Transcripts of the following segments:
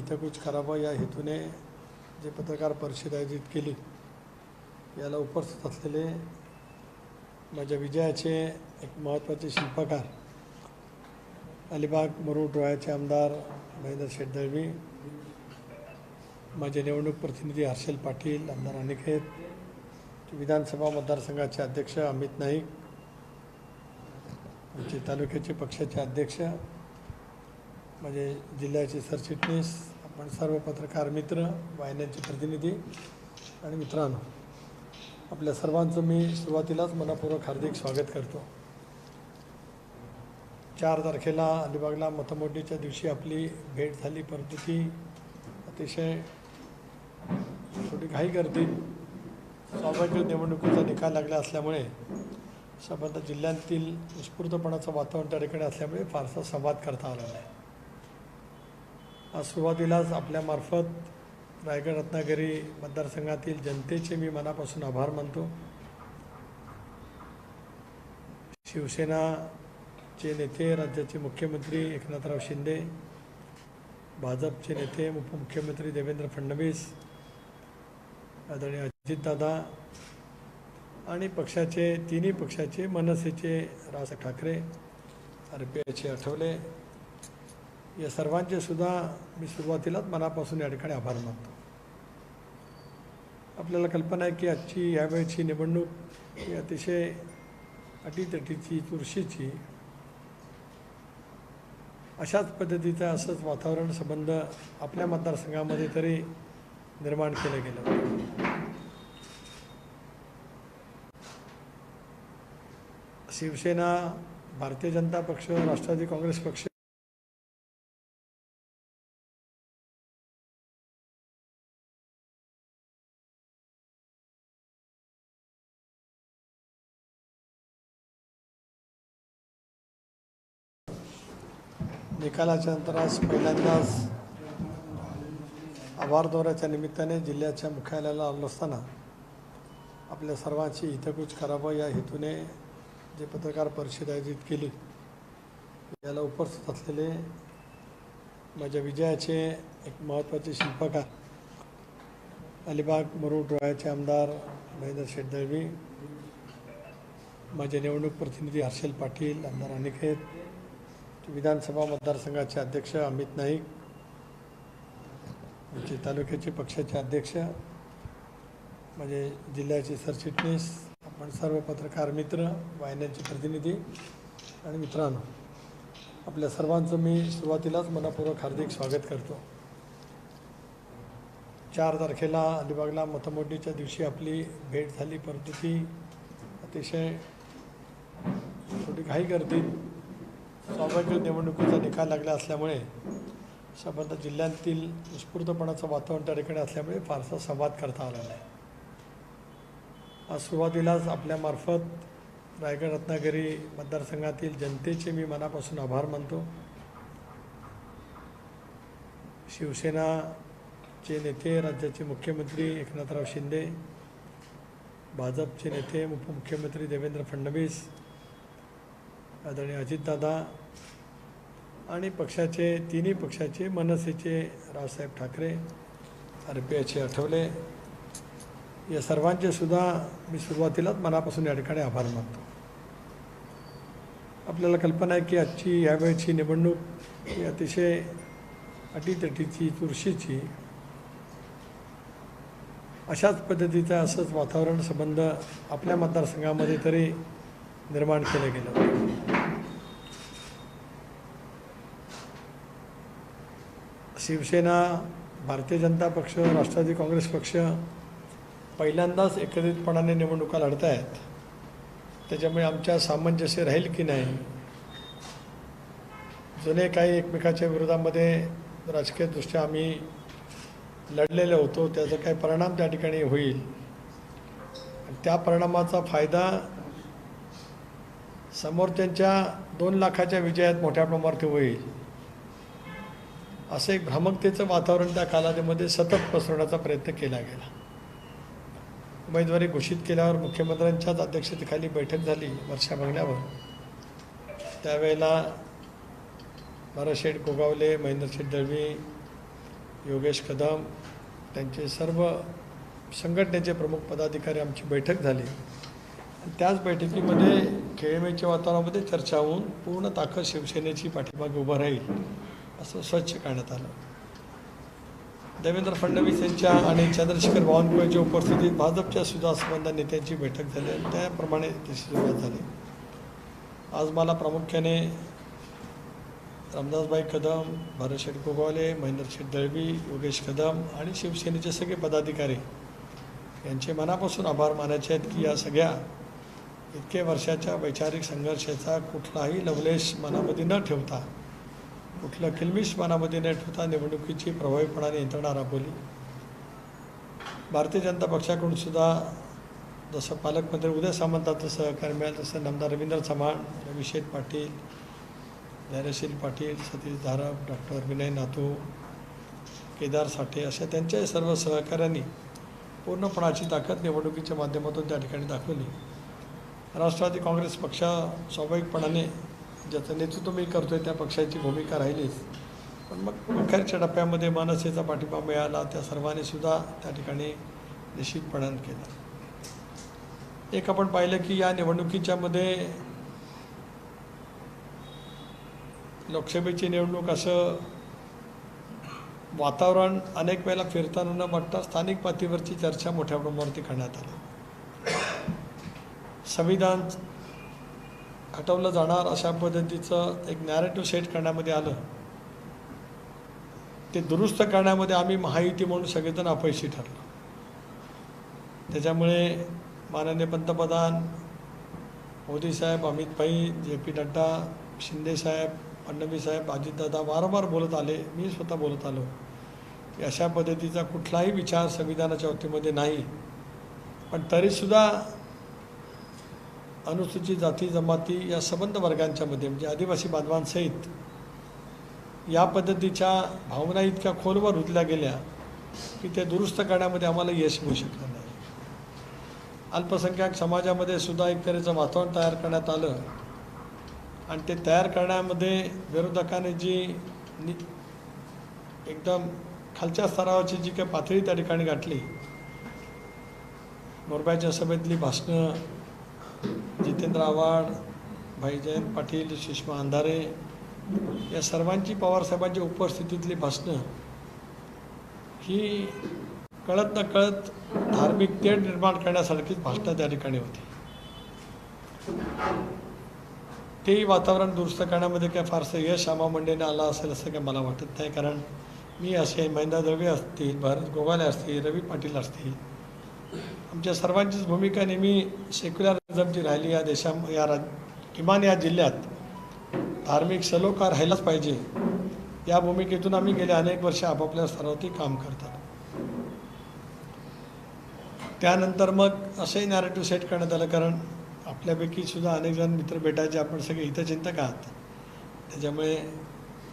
इथं कुछ करावं या हेतूने जे पत्रकार परिषद आयोजित केली याला उपस्थित असलेले माझ्या विजयाचे एक महत्त्वाचे शिल्पकार अलिबाग मुरुड रोयाचे आमदार महेंद्र शेटदळवी माझे निवडणूक प्रतिनिधी हर्षल पाटील आमदार अनिकेत विधानसभा मतदारसंघाचे अध्यक्ष अमित नाईक आमचे तालुक्याचे पक्षाचे अध्यक्ष माझे जिल्ह्याचे सरचिटणीस आपण सर्व पत्रकार मित्र वाहिन्यांचे प्रतिनिधी आणि मित्रांनो आपल्या सर्वांचं मी सुरुवातीलाच मनापूर्वक हार्दिक स्वागत करतो. चार तारखेला अलिबागला मतमोडणीच्या दिवशी आपली भेट झाली परंतु ती अतिशय थोडी घाई गर्दी स्वाभाविक निवडणुकीचा निकाल लागला असल्यामुळे संबंध जिल्ह्यातील उत्स्फूर्तपणाचं वातावरण त्या ठिकाणी असल्यामुळे फारसा संवाद करता आला नाही. सुरुवातीलाच आपल्यामार्फत रायगड रत्नागिरी मतदारसंघातील जनतेचे मी मनापासून आभार मानतो. शिवसेनाचे नेते राज्याचे मुख्यमंत्री एकनाथराव शिंदे भाजपचे नेते उपमुख्यमंत्री देवेंद्र फडणवीस आदरणीय अजितदादा आणि पक्षाचे तिन्ही पक्षाचे मनसेचे राज ठाकरे आर पी आयचे आठवले. या सर्वांचे सुद्धा मी सुरुवातीलाच मनापासून या ठिकाणी आभार मानतो. आपल्याला कल्पना आहे की आजची यावेळेची निवडणूक ही अतिशय अटीतटीची चुरशीची अशाच पद्धतीचं असंच वातावरण संबंध आपल्या मतदारसंघामध्ये तरी निर्माण केलं गेलं. शिवसेना भारतीय जनता पक्ष राष्ट्रवादी काँग्रेस पक्ष निकालाच्या नंतर आज पहिल्यांदाच आभार दौऱ्याच्या निमित्ताने जिल्ह्याच्या मुख्यालयाला आलो असताना आपल्या सर्वांची हितकूच करावं या हेतूने जे पत्रकार परिषद आयोजित केली याला उपस्थित असलेले माझ्या विजयाचे एक महत्त्वाचे शिल्पकार अलिबाग मुरुड रोयाचे आमदार महेंद्र शेटदळवी माझे निवडणूक प्रतिनिधी हर्षल पाटील आमदार अनिकेत विधानसभा मतदारसंघाचे अध्यक्ष अमित नाईक आमचे तालुक्याचे पक्षाचे अध्यक्ष म्हणजे जिल्ह्याचे सरचिटणीस आपण सर्व पत्रकार मित्र वाहिन्यांचे प्रतिनिधी आणि मित्रांनो आपल्या सर्वांचं मी सुरुवातीलाच मनापूर्वक हार्दिक स्वागत करतो. चार तारखेला अलिबागला मतमोडणीच्या दिवशी आपली भेट झाली परंतु ती अतिशय थोडी घाई गर्दी स्वाभाविक निवडणुकीचा निकाल लागला असल्यामुळे संबंध जिल्ह्यातील उत्स्फूर्तपणाचं वातावरण त्या ठिकाणी असल्यामुळे फारसा संवाद करता आला नाही. आज सुरुवातीलाच आपल्यामार्फत रायगड रत्नागिरी मतदारसंघातील जनतेचे मी मनापासून आभार मानतो. शिवसेनाचे नेते राज्याचे मुख्यमंत्री एकनाथराव शिंदे भाजपचे नेते उपमुख्यमंत्री देवेंद्र फडणवीस आदरणीय अजितदादा आणि पक्षाचे तिन्ही पक्षाचे मनसेचे रावसाहेब ठाकरे आर पी आयचे आठवले. या सर्वांचे सुद्धा मी सुरुवातीलाच मनापासून या ठिकाणी आभार मानतो. आपल्याला कल्पना आहे की आजची यावेळची निवडणूक ही अतिशय अटीतटीची चुरशीची अशाच पद्धतीचं असंच वातावरण संबंध आपल्या मतदारसंघामध्ये तरी निर्माण केलं गेलं शिवसेना भारतीय जनता पक्ष राष्ट्रवादी काँग्रेस पक्ष पहिल्यांदाच एकत्रितपणाने निवडणुका लढत आहेत त्याच्यामुळे आमच्या सामंजस्य राहील की नाही? जुने काही एकमेकाच्या विरोधामध्ये राजकीयदृष्ट्या आम्ही लढलेले होतो त्याचा काही परिणाम त्या ठिकाणी होईल. आणि त्या परिणामाचा फायदा समोर त्यांच्या दोन लाखाच्या विजयात मोठ्या प्रमाणात होईल. असं एक भ्रामकतेचं वातावरण त्या कालावधीमध्ये सतत पसरवण्याचा प्रयत्न केला गेला. उमेदवारी घोषित केल्यावर मुख्यमंत्र्यांच्याच अध्यक्षतेखाली बैठक झाली वर्षा बंगल्यावर. त्यावेळेला भरतशेठ गोगावले महेंद्रशेठ दळवी योगेश कदम त्यांचे सर्व संघटनेचे प्रमुख पदाधिकारी आमची बैठक झाली. त्याच बैठकीमध्ये खेळमेच्या वातावरणामध्ये चर्चा होऊन पूर्ण ताकद शिवसेनेची पाठीमागे उभं राहील. असं स्वच्छ करण्यात आलं. देवेंद्र फडणवीस यांच्या आणि चंद्रशेखर बावनकुळेच्या उपस्थितीत भाजपच्या सुद्धा संबंध नेत्यांची बैठक झाली आणि त्याप्रमाणे त्याची सुरुवात झाली. आज मला प्रामुख्याने रामदासबाई कदम भरतशेठ गोगावले महेंद्रशेठ दळवी योगेश कदम आणि शिवसेनेचे सगळे पदाधिकारी यांचे मनापासून आभार मानायचे आहेत की या सगळ्या इतके वर्षाच्या वैचारिक संघर्षाचा कुठलाही लवलेश मनामध्ये न ठेवता कुठलं किलमिशपणामध्ये न ठेवता निवडणुकीची प्रभावीपणाने यंत्रणा राबवली. भारतीय जनता पक्षाकडून सुद्धा जसं पालकमंत्री उदय सामंतांचं सहकार्य मिळालं तसं नामदार रवींद्र चव्हाण अभिषेक पाटील धैर्यशील पाटील सतीश धारप डॉक्टर विनय नातू केदार साठे अशा त्यांच्या सर्व सहकाऱ्यांनी पूर्णपणाची ताकद निवडणुकीच्या माध्यमातून त्या ठिकाणी दाखवली. राष्ट्रवादी काँग्रेस पक्ष स्वाभाविकपणाने ज्याचं नेतृत्व मी करतो आहे त्या पक्षाची भूमिका राहिलीच. पण मग अखेरच्या टप्प्यामध्ये मनसेचा पाठिंबा मिळाला त्या सर्वांनी सुद्धा त्या ठिकाणी निश्चितपणान केलं. एक आपण पाहिलं की या निवडणुकीच्यामध्ये लोकसभेची निवडणूक असं वातावरण अनेक वेळेला फिरताना न वाटता स्थानिक पातळीवरची चर्चा मोठ्या प्रमाणावरती करण्यात आली. संविधान हटवलं जाणार अशा पद्धतीचं एक नॅरेटिव्ह सेट करण्यामध्ये आलं. ते दुरुस्त करण्यामध्ये आम्ही महायुती म्हणून सगळेजण अपयशी ठरलो. त्याच्यामुळे माननीय पंतप्रधान मोदी साहेब अमित भाई जे पी नड्डा शिंदे साहेब फडणवीस साहेब अजितदादा वारंवार बोलत आले. मी स्वतः बोलत आलो. की अशा पद्धतीचा कुठलाही विचार संविधानाच्या वतीमध्ये नाही. पण तरीसुद्धा अनुसूचित जाती जमाती या संबंध वर्गांच्यामध्ये म्हणजे आदिवासी बांधवांसहित या पद्धतीच्या भावना इतक्या खोलवर रुजल्या गेल्या की ते दुरुस्त करण्यामध्ये आम्हाला यश मिळू शकलं नाही. अल्पसंख्याक समाजामध्ये सुद्धा एक तऱ्हेचं वातावरण तयार करण्यात आलं आणि ते तयार करण्यामध्ये विरोधकाने जी नि एकदम खालच्या स्तरावरची जी काही पातळी त्या ठिकाणी गाठली मोरबाच्या सभेतली भाषणं जितेंद्र आव्हाड भाई जयंत पाटील सुषमा अंधारे या सर्वांची पवारसाहेबांच्या उपस्थितीतली भाषणं ही कळत न कळत धार्मिक तेढ निर्माण करण्यासारखीच भाषणं त्या ठिकाणी होती. तेही वातावरण दुरुस्त करण्यामध्ये काय फारसं यश आमा मंडेने आलं असेल असं काय मला वाटत नाही. कारण मी असे महिंदा दळवे असतील भारत गोगाले असतील रवी पाटील असतील आमच्या सर्वांचीच भूमिका नेहमी सेक्युलरिझमची राहिली या देशा या राज किमान या जिल्ह्यात. धार्मिक सलोखा राहिलाच पाहिजे. या भूमिकेतून आम्ही गेले अनेक वर्ष आपापल्या स्तरावरती काम करतात. त्यानंतर मग असंही नॅरेटिव्ह सेट करण्यात आलं कारण आपल्यापैकी सुद्धा अनेक जण मित्र भेटायचे आपण सगळे हितचिंतक आहात. त्याच्यामुळे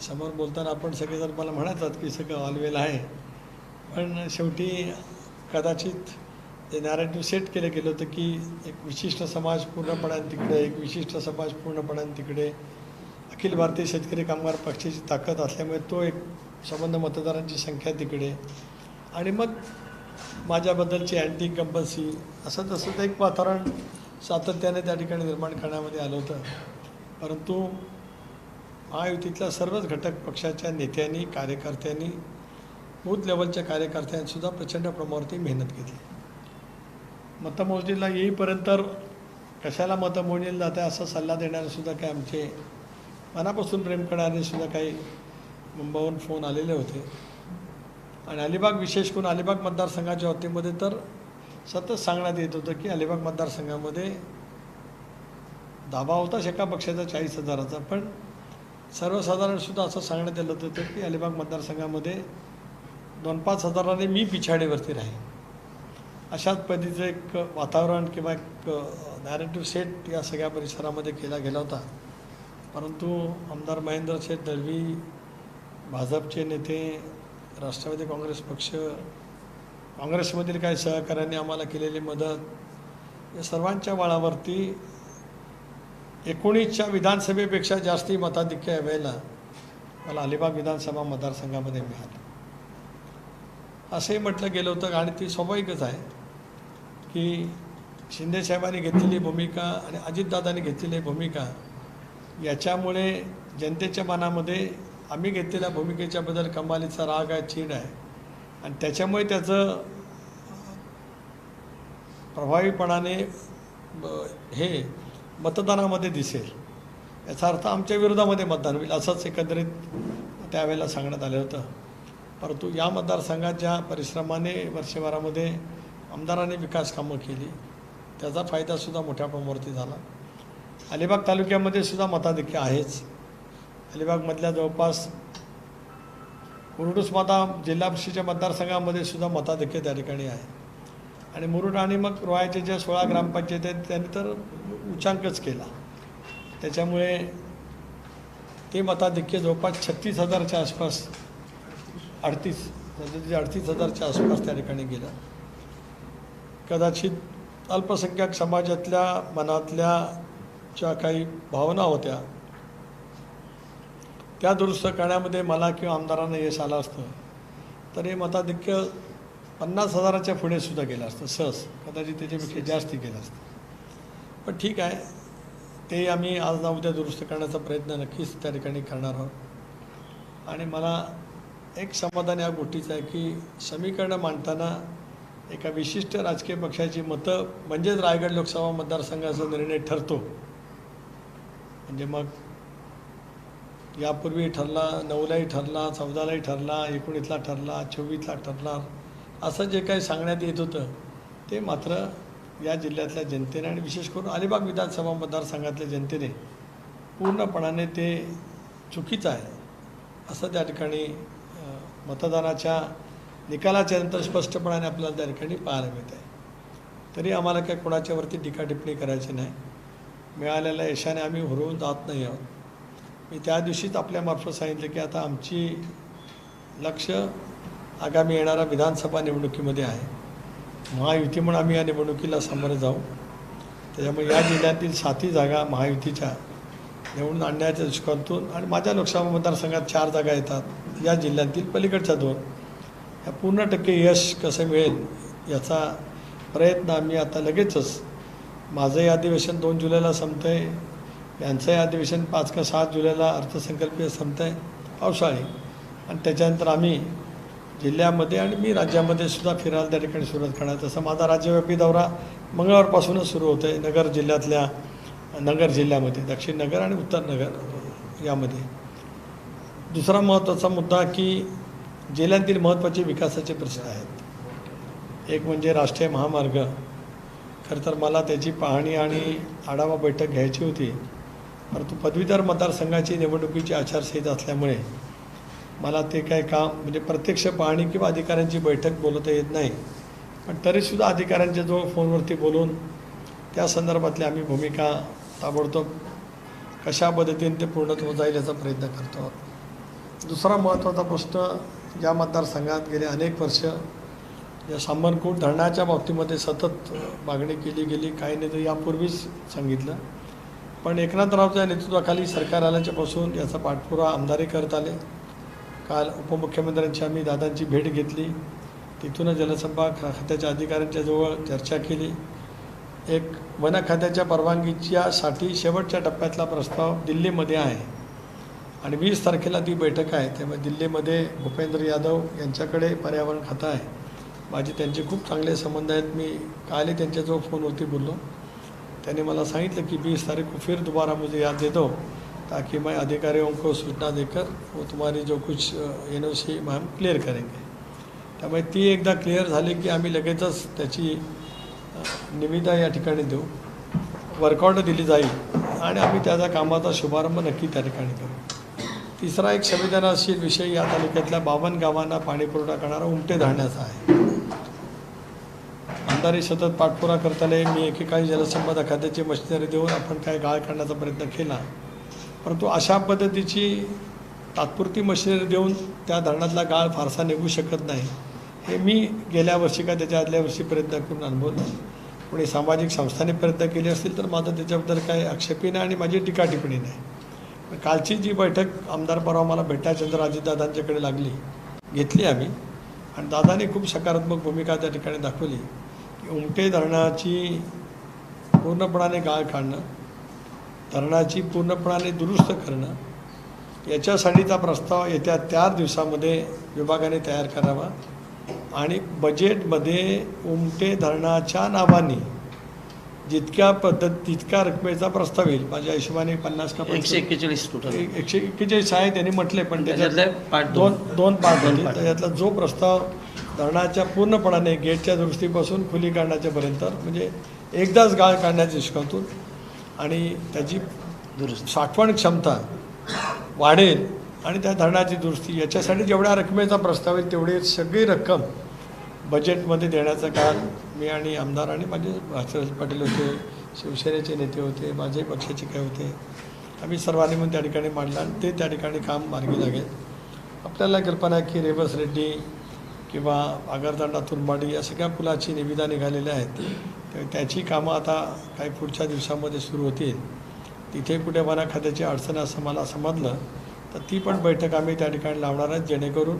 समोर बोलताना आपण सगळेजण मला म्हणायचात की सगळं ऑलवेल आहे. पण शेवटी कदाचित ते नॅरेटिव्ह सेट केलं गेलं होतं की एक विशिष्ट समाज पूर्णपणाने तिकडे एक विशिष्ट समाज पूर्णपणाने तिकडे. अखिल भारतीय शेतकरी कामगार पक्षाची ताकद असल्यामुळे तो एक संबंध मतदारांची संख्या तिकडे. आणि मग माझ्याबद्दलची अँटी इन्कम्पन्सी असं तसं एक वातावरण सातत्याने त्या ठिकाणी निर्माण करण्यामध्ये आलं होतं. परंतु महायुतीतल्या सर्वच घटक पक्षाच्या नेत्यांनी कार्यकर्त्यांनी बूथ लेवलच्या कार्यकर्त्यांनीसुद्धा प्रचंड प्रमाणावरती मेहनत घेतली. मतमोजणीला येईपर्यंत कशाला मतमोजणीला जाते असा सल्ला देणारेसुद्धा काय काही आमचे मनापासून प्रेम करणारेसुद्धा काही मुंबईहून फोन आलेले होते. आणि अलिबाग विशेष करून अलिबाग मतदारसंघाच्या वतीमध्ये तर सतत सांगण्यात येत होतं की अलिबाग मतदारसंघामध्ये दाबा होताच एका पक्षाचा चाळीस हजाराचा पण सर्वसाधारणसुद्धा असं सांगण्यात आलं होतं की अलिबाग मतदारसंघामध्ये दोन पाच हजाराने मी पिछाडीवरती राहीन. अशाच पद्धतीचं एक वातावरण किंवा एक नॅरेटिव्ह सेट या सगळ्या परिसरामध्ये केला गेला होता. परंतु आमदार महेंद्र शेठ दळवी भाजपचे नेते राष्ट्रवादी काँग्रेस पक्ष काँग्रेसमधील काही सहकाऱ्यांनी आम्हाला केलेली मदत या सर्वांच्या बळावरती एकोणीसच्या विधानसभेपेक्षा जास्ती मताधिक्य यावेळेला मला अलिबाग विधानसभा मतदारसंघामध्ये मिळालं. असंही म्हटलं गेलं होतं आणि ती स्वाभाविकच आहे. की शिंदेसाहेबांनी घेतलेली भूमिका आणि अजितदादांनी घेतलेली भूमिका याच्यामुळे जनतेच्या मनामध्ये आम्ही घेतलेल्या भूमिकेच्याबद्दल कमालीचा राग आहे चीड आहे. आणि त्याच्यामुळे त्याचं प्रभावीपणाने ब- हे मतदानामध्ये दिसेल. याचा अर्थ आमच्या विरोधामध्ये मतदान होईल असंच एकंदरीत त्यावेळेला सांगण्यात आलं होतं. परंतु या मतदारसंघात ज्या परिश्रमाने वर्षभरामध्ये आमदारांनी विकास कामं केली. त्याचा फायदासुद्धा मोठ्या प्रमाणावरती झाला. अलिबाग तालुक्यामध्ये सुद्धा मताधिक्य आहेच. अलिबागमधल्या जवळपास मुरुडूस माता जिल्हा परिषदेच्या मतदारसंघामध्ये सुद्धा मताधिक्य त्या ठिकाणी आहे. आणि मुरुड आणि मग रोहायचे ज्या सोळा ग्रामपंचायत आहेत त्यांनी तर उच्चांकच केला. त्याच्यामुळे ते मताधिक्य जवळपास छत्तीस हजारच्या आसपास अडतीस म्हणजे अडतीस हजारच्या आसपास त्या ठिकाणी गेलं. कदाचित अल्पसंख्याक समाजातल्या मनातल्या ज्या काही भावना होत्या त्या दुरुस्त करण्यामध्ये मला किंवा आमदारांना यश आलं असतं. तर हे मताधिक्य पन्नास हजाराच्या पुढे सुद्धा गेलं असतं सहज. कदाचित त्याच्यापेक्षा जास्त गेलं असतं. पण ठीक आहे. ते आम्ही आज ना उद्या दुरुस्त करण्याचा प्रयत्न नक्कीच त्या ठिकाणी करणार आहोत. आणि मला एक समाधान या गोष्टीचं आहे की समीकरणं मांडताना एका विशिष्ट राजकीय पक्षाची मतं म्हणजेच रायगड लोकसभा मतदारसंघाचा निर्णय ठरतो. म्हणजे मग यापूर्वी ठरला नऊलाही ठरला चौदालाही ठरला एकोणीसला ठरला चोवीसला ठरला. असं जे काही सांगण्यात येत होतं ते मात्र या जिल्ह्यातल्या जनतेने आणि विशेष करून अलिबाग विधानसभा मतदारसंघातल्या जनतेने पूर्णपणाने ते चुकीचं आहे. असं त्या ठिकाणी मतदानाच्या निकालाच्या नंतर स्पष्टपणाने आपल्याला त्या ठिकाणी पाहायला मिळत आहे. तरी आम्हाला काय कोणाच्यावरती टीका टिप्पणी करायची नाही. मिळालेल्या यशाने आम्ही हुरवून जात नाही आहोत. मी त्या दिवशीच आपल्यामार्फत सांगितलं की आता आमची लक्ष आगामी येणाऱ्या विधानसभा निवडणुकीमध्ये आहे. महायुती म्हणून आम्ही या निवडणुकीला सामोरे जाऊ. त्याच्यामुळे या जिल्ह्यातील सातही जागा महायुतीच्या निवडून आणण्याच्या दृष्टिकोनातून आणि माझ्या लोकसभा मतदारसंघात चार जागा येतात. या जिल्ह्यातील पलीकडच्या दोन. पूर्ण टक्के यश कसं मिळेल याचा प्रयत्न आम्ही आता लगेचच माझंही अधिवेशन दोन जुलैला संपतं आहे यांचंही अधिवेशन पाच का सात जुलैला अर्थसंकल्पीय संपतं आहे पावसाळी. आणि त्याच्यानंतर आम्ही जिल्ह्यामध्ये आणि मी राज्यामध्ये सुद्धा फिरायला त्या ठिकाणी सुरुवात करणार. तसं माझा राज्यव्यापी दौरा मंगळवारपासूनच सुरू होतो आहे नगर जिल्ह्यातल्या नगर जिल्ह्यामध्ये दक्षिण नगर आणि उत्तर नगर यामध्ये. दुसरा महत्त्वाचा मुद्दा की जिल्ह्यातील महत्त्वाचे विकासाचे प्रश्न आहेत. एक म्हणजे राष्ट्रीय महामार्ग. खरं तर मला त्याची पाहणी आणि आढावा बैठक घ्यायची होती. परंतु पदवीधर मतदारसंघाची निवडणुकीची आचारसंहिता असल्यामुळे मला ते काय काम म्हणजे प्रत्यक्ष पाहणी किंवा अधिकाऱ्यांची बैठक बोलवता येत नाही. पण तरीसुद्धा अधिकाऱ्यांच्या जवळ फोनवरती बोलून त्या संदर्भातली आम्ही भूमिका ताबडतोब कशा पद्धतीने ते पूर्णत्व जाईल याचा प्रयत्न करतो. आहोत दुसरा महत्त्वाचा प्रश्न या मतदारसंघात गेले अनेक वर्ष या सामनकूट धरणाच्या बाबतीमध्ये सतत मागणी केली गेली काही नाही तर यापूर्वीच सांगितलं. पण एकनाथरावच्या नेतृत्वाखाली सरकार आल्याच्यापासून याचा पाठपुरा आमदारी करत आले. काल उपमुख्यमंत्र्यांची आम्ही दादांची भेट घेतली. तिथूनच जलसंपा खात्याच्या अधिकाऱ्यांच्या जवळ चर्चा केली. एक वन खात्याच्या परवानगीच्यासाठी शेवटच्या टप्प्यातला प्रस्ताव दिल्लीमध्ये आहे. आणि वीस तारखेला ती बैठक आहे त्यामुळे दिल्लीमध्ये भूपेंद्र यादव यांच्याकडे पर्यावरण खातं आहे. माझे त्यांचे खूप चांगले संबंध आहेत. मी कालही त्यांच्याजवळ फोनवरती बोललो. त्याने मला सांगितलं की बीस तारीख को फिर दोबारा मुझे याद दे दो ताकि मैं अधिकारियों को सूचना देकर वो तुम्हारी जो कुछ एन ओ सी हम क्लिअर करेंगे. त्यामुळे ती एकदा क्लिअर झाली की आम्ही लगेचच त्याची निविदा या ठिकाणी देऊ. वर्कआउट दिली जाईल आणि आम्ही त्याचा कामाचा शुभारंभ नक्की त्या ठिकाणी करू. तिसरा एक संवेदनाशील विषय या तालुक्यातल्या बावन्न गावांना पाणीपुरवठा करणारा उमटे धरण्याचा आहे. आमदारी सतत पाठपुरा करताना मी एकेकाळी जलसंपदा खात्याची मशिनरी देऊन आपण काय गाळ काढण्याचा प्रयत्न केला. परंतु अशा पद्धतीची तात्पुरती मशिनरी देऊन त्या धरणातला गाळ फारसा निघू शकत नाही. हे मी गेल्या वर्षी का त्याच्या आदल्या वर्षी प्रयत्न करून अनुभवलं. कोणी सामाजिक संस्थांनी प्रयत्न केले असतील तर माझं त्याच्याबद्दल काही आक्षेपी नाही आणि माझी टीका टिप्पणी नाही. कालची जी बैठक आमदार परवा मला भेटायचंद्र अजितदादांच्याकडे लागली घेतली आम्ही. आणि दादाने खूप सकारात्मक भूमिका त्या ठिकाणी दाखवली की उमटे धरणाची पूर्णपणाने गाळ काढणं धरणाची पूर्णपणाने दुरुस्त करणं याच्यासाठीचा प्रस्ताव येत्या चार दिवसामध्ये विभागाने तयार करावा. आणि बजेटमध्ये उमटे धरणाच्या नावाने जितक्या पद्धत तितक्या रकमेचा प्रस्ताव येईल. माझ्या हिशोबाने पन्नास का एकशे एक्केचाळीस टोटल एकशे एक्केचाळीस आहे त्यांनी म्हटले पण त्याच्यात त्याच्यातले पार्ट दोन दोन पार्ट. त्याच्यातला जो प्रस्ताव धरणाच्या पूर्णपणाने गेटच्या दृष्टीपासून खुली काढण्याच्या पर्यंत म्हणजे एकदाच गाळ काढण्याच्या दृष्टिकोनातून आणि त्याची दुरुस्त. साठवण क्षमता वाढेल आणि त्या धरणाची दुरुस्ती याच्यासाठी जेवढ्या रकमेचा प्रस्ताव येईल तेवढी सगळी रक्कम बजेटमध्ये देण्याचं काम मी आणि आमदार आणि माझे भास्करराव पाटील होते शिवसेनेचे नेते होते माझे पक्षाचे काय होते. आम्ही सर्वांनी म्हणून त्या ठिकाणी मांडलं आणि ते त्या ठिकाणी काम मार्गी लागेल. आपल्याला कल्पना आहे की रेवस रेड्डी किंवा आगरदांडा तुरमाडी या सगळ्या पुलाची निविदा निघालेल्या आहेत. तर त्याची कामं आता काही पुढच्या दिवसामध्ये सुरू होतील. तिथे कुठे मला खात्याची अडचण असं मला समजलं तर ती पण बैठक आम्ही त्या ठिकाणी लावणार आहेत जेणेकरून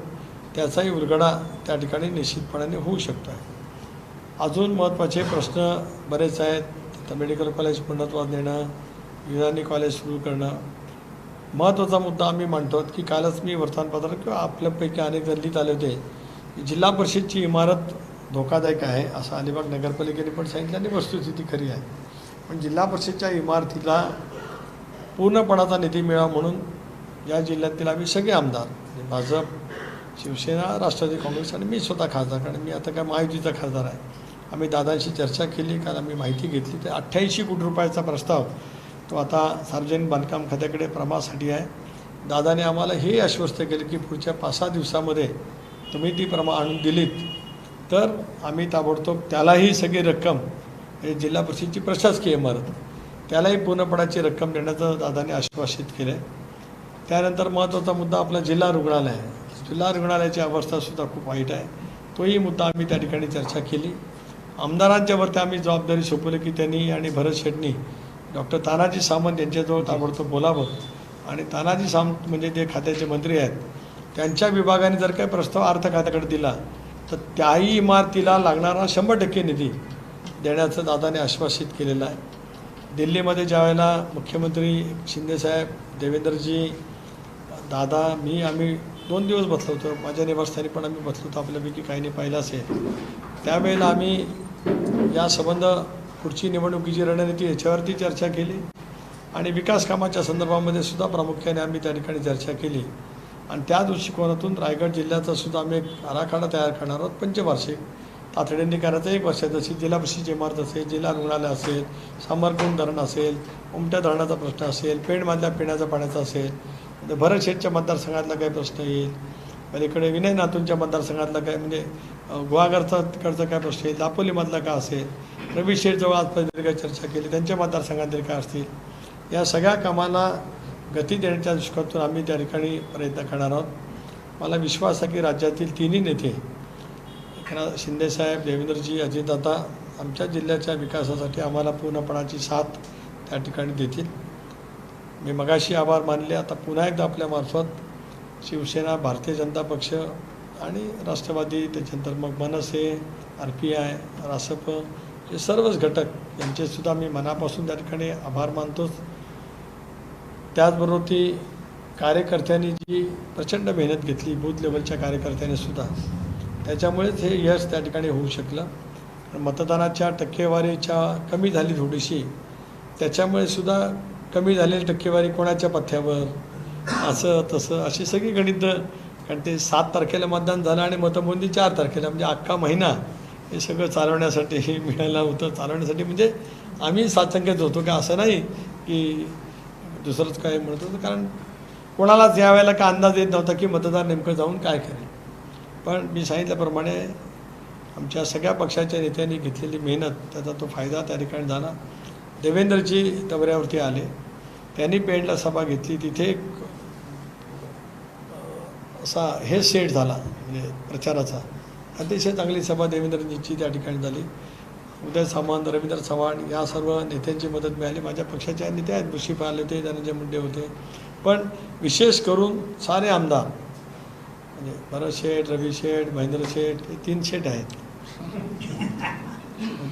त्याचाही उलगडा त्या ठिकाणी निश्चितपणाने होऊ शकतो. आहे अजून महत्त्वाचे प्रश्न बरेच आहेत. तर मेडिकल कॉलेज पूर्णत्वात नेणं युनानी कॉलेज सुरू करणं. महत्त्वाचा मुद्दा आम्ही मांडतो की कालच मी वर्तमानपत्रात किंवा आपल्यापैकी अनेक जण लिहित आले होते की जिल्हा परिषदची इमारत धोकादायक आहे असं अलिबाग नगरपालिकेने पण सांगितलं आणि वस्तुस्थिती खरी आहे. पण जिल्हा परिषदच्या इमारतीला पूर्णपणाचा निधी मिळावा म्हणून या जिल्ह्यातील आम्ही सगळे आमदार म्हणजे भाजप शिवसेना राष्ट्रवादी काँग्रेस आणि मी स्वतः खासदार. कारण मी आता काय महायुतीचा खासदार आहे. आम्ही दादांशी चर्चा केली काल आम्ही माहिती घेतली. तर अठ्ठ्याऐंशी कोटी रुपयाचा प्रस्ताव तो आता सार्वजनिक बांधकाम खात्याकडे प्रमासाठी आहे. दादाने आम्हाला हे आश्वस्त केलं की पुढच्या पाच सहा दिवसामध्ये तुम्ही ती प्रमा आणून दिलीत तर आम्ही ताबडतोब त्यालाही सगळी रक्कम हे जिल्हा परिषदची प्रशासकीय इमारत त्यालाही पूर्णपणाची रक्कम देण्याचं दादाने आश्वासित केलं आहे त्यानंतर महत्त्वाचा मुद्दा आपला जिल्हा रुग्णालय आहे. जिल्हा रुग्णालयाची अवस्थासुद्धा खूप वाईट आहे. तोही मुद्दा आम्ही त्या ठिकाणी चर्चा केली. आमदारांच्यावरती आम्ही जबाबदारी सोपवली की त्यांनी आणि भरत शेटणी डॉक्टर तानाजी सामंत यांच्याजवळ ताबडतोब बोलावं. आणि तानाजी सामंत म्हणजे जे खात्याचे मंत्री आहेत त्यांच्या विभागाने जर काही प्रस्ताव अर्थ खात्याकडे दिला तर त्याही इमारतीला लागणारा शंभर टक्के निधी देण्याचं दादाने आश्वासित केलेलं आहे. दिल्लीमध्ये ज्यावेळेला मुख्यमंत्री शिंदेसाहेब देवेंद्रजी दादा मी आम्ही दोन दिवस बसलो होतो. माझ्या निवासस्थानी पण आम्ही बसलो होतो. आपल्यापैकी काहींनी पाहिलं असेल. त्यावेळेला आम्ही या संबंध पुढची निवडणुकीची रणनीती याच्यावरती चर्चा केली आणि विकास कामाच्या संदर्भामध्ये सुद्धा प्रामुख्याने आम्ही त्या ठिकाणी चर्चा केली. आणि त्या दृष्टिकोनातून रायगड जिल्ह्याचा सुद्धा आम्ही एक आराखडा तयार करणार आहोत. पंचवार्षिक. तातडीने करायचं एक वर्ष जशी जिल्हा परिषदेची इमारत असेल जिल्हा रुग्णालय असेल समरकुंड धरण असेल उमट्या धरणाचा प्रश्न असेल पेणमधल्या पिण्याचा पाण्याचा असेल भरत शेठच्या मतदारसंघातला काही प्रश्न येईल. पलीकडे विनय नातूंच्या मतदारसंघातला काय म्हणजे गुहागरचा तिकडचा काय प्रश्न येईल दापोलीमधला काय असेल? रवी शेठजवळ आजपर्यंत काय चर्चा केली त्यांच्या मतदारसंघातील काय असतील? या सगळ्या कामाला गती देण्याच्या दृष्टीकोनातून आम्ही त्या ठिकाणी प्रयत्न करणार आहोत. मला विश्वास आहे की राज्यातील तिन्ही नेते एकनाथ शिंदेसाहेब देवेंद्रजी अजितदादा आमच्या जिल्ह्याच्या विकासासाठी आम्हाला पूर्णपणाची साथ त्या ठिकाणी देतील. मी मगाशी आभार मानले. आता पुन्हा एकदा आपल्यामार्फत शिवसेना भारतीय जनता पक्ष आणि राष्ट्रवादी त्याच्यानंतर मग Manse R P I Rasap हे सर्वच घटक यांचेसुद्धा मी मनापासून त्या ठिकाणी आभार मानतोच. त्याचबरोबर ती कार्यकर्त्यांनी जी प्रचंड मेहनत घेतली बूथ लेवलच्या कार्यकर्त्यांनी सुद्धा त्याच्यामुळेच हे यश त्या ठिकाणी होऊ शकलं. मतदानाच्या टक्केवारीच्या कमी झाली थोडीशी त्याच्यामुळे सुद्धा कमी झालेली टक्केवारी कोणाच्या पथ्यावर? असं तसं अशी सगळी गणित. कारण ते सात तारखेला मतदान झालं आणि मतमोजणी चार तारखेला म्हणजे अख्खा महिना हे सगळं चालवण्यासाठी हे मिळायला होतं. चालवण्यासाठी म्हणजे आम्ही साचंक्यात होतो की असं नाही की दुसरंच काय म्हणत होतं. कारण कोणालाच या वेळेला का अंदाज येत नव्हता की मतदार नेमकं जाऊन काय करेल. पण मी सांगितल्याप्रमाणे आमच्या सगळ्या पक्षाच्या नेत्यांनी घेतलेली मेहनत त्याचा तो फायदा त्या ठिकाणी झाला. देवेंद्रजी दौऱ्यावरती आले. त्यांनी पेणला सभा घेतली. तिथे एक असा हे सेट झाला म्हणजे प्रचाराचा. अतिशय चांगली सभा देवेंद्रजींची त्या ठिकाणी झाली. उदय सामंत रवींद्र चव्हाण या सर्व नेत्यांची मदत मिळाली. माझ्या पक्षाच्या नेते आहेत बुशीफ आले होते धनंजय मुंडे होते. पण विशेष करून सारे आमदार म्हणजे भरत शेठ रवी शेठ महेंद्र शेठ हे तीन शेठ आहेत.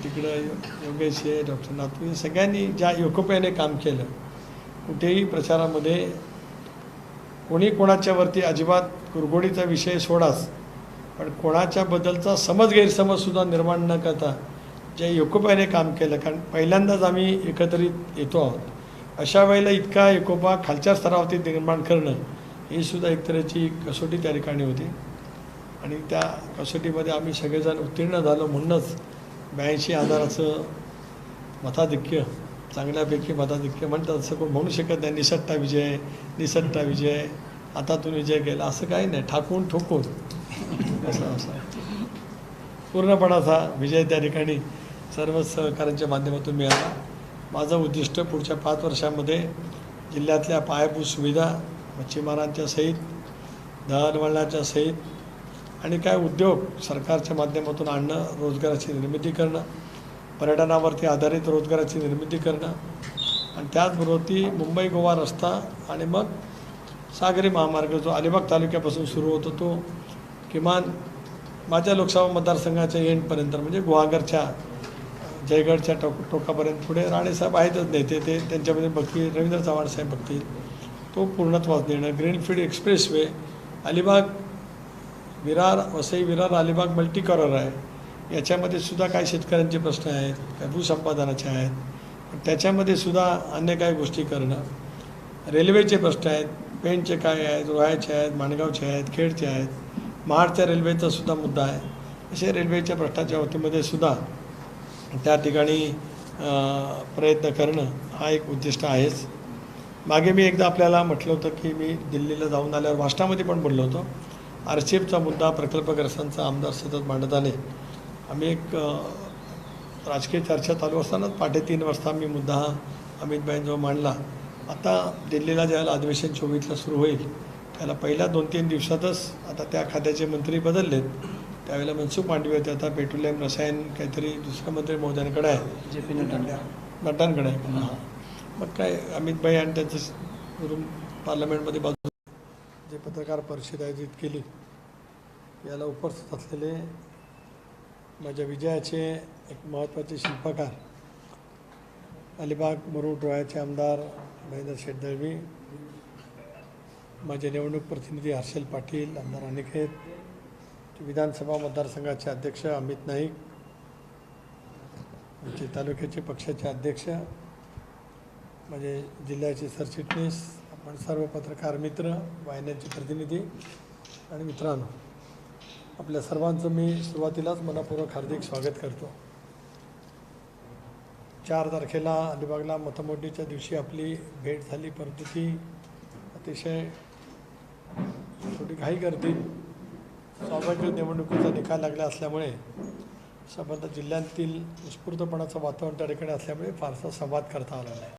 तिकडं योगेश हे डॉक्टर नातू हे सगळ्यांनी ज्या एकोप्याने काम केलं कुठेही प्रचारामध्ये कोणी कोणाच्यावरती अजिबात कुरघोडीचा विषय सोडाच पण कोणाच्याबद्दलचा समज गैरसमजसुद्धा निर्माण न करता जे एकोप्याने काम केलं कारण पहिल्यांदाच आम्ही एकत्रित येतो आहोत. अशा वेळेला इतका एकोपा खालच्या स्तरावरती निर्माण करणं ही सुद्धा एक तऱ्हेची कसोटी त्या ठिकाणी होती. आणि त्या कसोटीमध्ये आम्ही सगळेजण उत्तीर्ण झालो म्हणूनच ब्याऐंशी हजाराचं मताधिक्य चांगल्यापैकी मताधिक्य म्हणतात असं कोण म्हणू शकत नाही. निसट्टा विजय निसट्टा विजय हातातून विजय केला असं काही नाही. ठाकून ठोकून. असं असं. पूर्णपणाचा विजय त्या ठिकाणी सर्व सहकाऱ्यांच्या माध्यमातून मिळाला. माझं उद्दिष्ट पुढच्या पाच वर्षामध्ये जिल्ह्यातल्या पायाभूत सुविधा मच्छीमारांच्या सहित दळणवळणाच्या सहित आणि काय उद्योग सरकारच्या माध्यमातून आणणं रोजगाराची निर्मिती करणं पर्यटनावरती आधारित रोजगाराची निर्मिती करणं आणि त्याचबरोबर ती मुंबई गोवा रस्ता आणि मग सागरी महामार्ग जो अलिबाग तालुक्यापासून सुरू होतो तो किमान माझ्या लोकसभा मतदारसंघाच्या एंडपर्यंत म्हणजे गुहागरच्या जयगडच्या टोक टोकापर्यंत पुढे राणेसाहेब आहेतच नेते ते त्यांच्यामध्ये बघतील रवींद्र चव्हाण साहेब बघतील तो पूर्णत्वास देणं greenfield expressway Alibag Virar Vasai Virar Alibag multi आहे. याच्यामध्ये सुद्धा काही शेतकऱ्यांचे प्रश्न आहेत काही भूसंपादनाचे आहेत. पण त्याच्यामध्ये सुद्धा अन्य काही गोष्टी करणं. रेल्वेचे प्रश्न आहेत पेणचे काय आहेत रोहायचे आहेत माणगावचे आहेत खेडचे आहेत. महाडच्या रेल्वेचा सुद्धा मुद्दा आहे. असे रेल्वेच्या प्रश्नाच्या वतीमध्ये सुद्धा त्या ठिकाणी प्रयत्न करणं हा एक उद्दिष्ट आहेच. मागे मी एकदा आपल्याला म्हटलं होतं की मी दिल्लीला जाऊन आल्यावर वाष्टामध्ये पण बोललो होतो. आरसीएफचा मुद्दा प्रकल्पग्रस्तांचा आमदार सतत मांडत आले आम्ही एक राजकीय चर्चा चालू असतानाच पहाटे तीन वाजता मी मुद्दा हा अमितभाईंजवळ मांडला. आता दिल्लीला ज्यावेळेला अधिवेशन चोवीसला सुरू होईल त्याला पहिल्या दोन तीन दिवसातच आता त्या खात्याचे मंत्री बदललेत. त्यावेळेला मनसुख मांडवी होते आता पेट्रोलियम रसायन काहीतरी दुसऱ्या मंत्री महोदयांकडे आहे. जे पी नड्डा. नड्डांकडे आहे. मग काय अमितभाई आणि त्यांचं रूम पार्लमेंटमध्ये बाजू जे पत्रकार परिषद आयोजित केली याला उपस्थित असलेले माझ्या विजयाचे एक महत्त्वाचे शिल्पकार अलिबाग मुरुड रोयाचे आमदार महेंद्र शेठ दळवी माझे निवडणूक प्रतिनिधी हर्षल पाटील आमदार अनिकेत विधानसभा मतदारसंघाचे अध्यक्ष अमित नाईक आमचे तालुक्याचे पक्षाचे अध्यक्ष माझे जिल्ह्याचे सरचिटणीस आपण सर्व पत्रकार मित्र वाहिन्यांचे प्रतिनिधी आणि मित्रांनो आपल्या सर्वांचं मी सुरुवातीलाच मनापूर्वक हार्दिक स्वागत करतो. चार तारखेला अलिबागला मतमोडणीच्या दिवशी आपली भेट झाली परंतु ती अतिशय थोडी घाई गर्दी स्वाभाविक निवडणुकीचा निकाल लागला असल्यामुळे संबंध जिल्ह्यातील उत्स्फूर्तपणाचं वातावरण त्या ठिकाणी असल्यामुळे फारसा संवाद करता आला नाही.